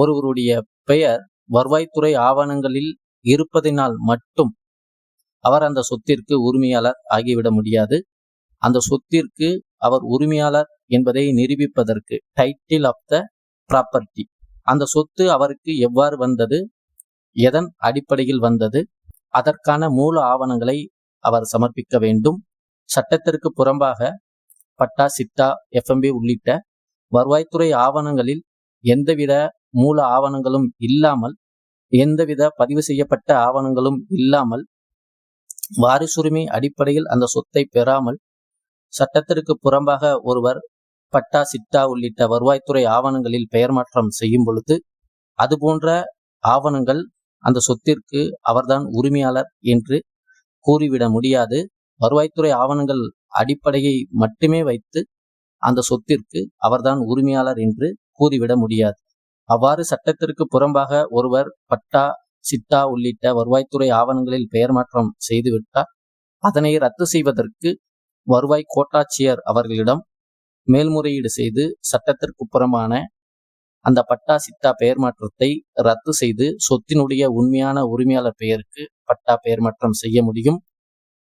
ஒருவருடைய பெயர் வருவாய்த்துறை ஆவணங்களில் இருப்பதினால் மட்டும் அவர் அந்த சொத்திற்கு உரிமையாளர் ஆகிவிட முடியாது. அந்த சொத்திற்கு அவர் உரிமையாளர் என்பதை நிரூபிப்பதற்கு டைட்டில் ஆஃப் த ப்ராப்பர்ட்டி அந்த சொத்து அவருக்கு எவ்வாறு வந்தது? எதன் அடிப்படையில் வந்தது? அதற்கான மூல ஆவணங்களை அவர் சமர்ப்பிக்க வேண்டும். சட்டத்திற்கு புறம்பாக பட்டா சிட்டா எஃப்எம்பி உள்ளிட்ட வருவாய்த்துறை ஆவணங்களில் எந்தவித மூல ஆவணங்களும் இல்லாமல் எந்தவித பதிவு செய்யப்பட்ட ஆவணங்களும் இல்லாமல் வாரிசுரிமை அடிப்படையில் அந்த சொத்தை பெறாமல் சட்டத்திற்கு புறம்பாக ஒருவர் பட்டா சிட்டா உள்ளிட்ட வருவாய்த்துறை ஆவணங்களில் பெயர் மாற்றம் செய்யும் பொழுது அதுபோன்ற ஆவணங்கள் அந்த சொத்திற்கு அவர்தான் உரிமையாளர் என்று கூறிவிட முடியாது. வருவாய்த்துறை ஆவணங்கள் அடிப்படையை மட்டுமே வைத்து அந்த சொத்திற்கு அவர்தான் உரிமையாளர் என்று கூறிவிட முடியாது. அவ்வாறு சட்டத்திற்கு புறம்பாக ஒருவர் பட்டா சிட்டா உள்ளிட்ட வருவாய்த்துறை ஆவணங்களில் பெயர் மாற்றம் செய்துவிட்டார். அதனை ரத்து செய்வதற்கு வருவாய் கோட்டாட்சியர் அவர்களிடம் மேல்முறையீடு செய்து சட்டத்திற்கு புறமான அந்த பட்டா சிட்டா பெயர் மாற்றத்தை ரத்து செய்து சொத்தினுடைய உண்மையான உரிமையாளர் பெயருக்கு பட்டா பெயர் மாற்றம் செய்ய முடியும்.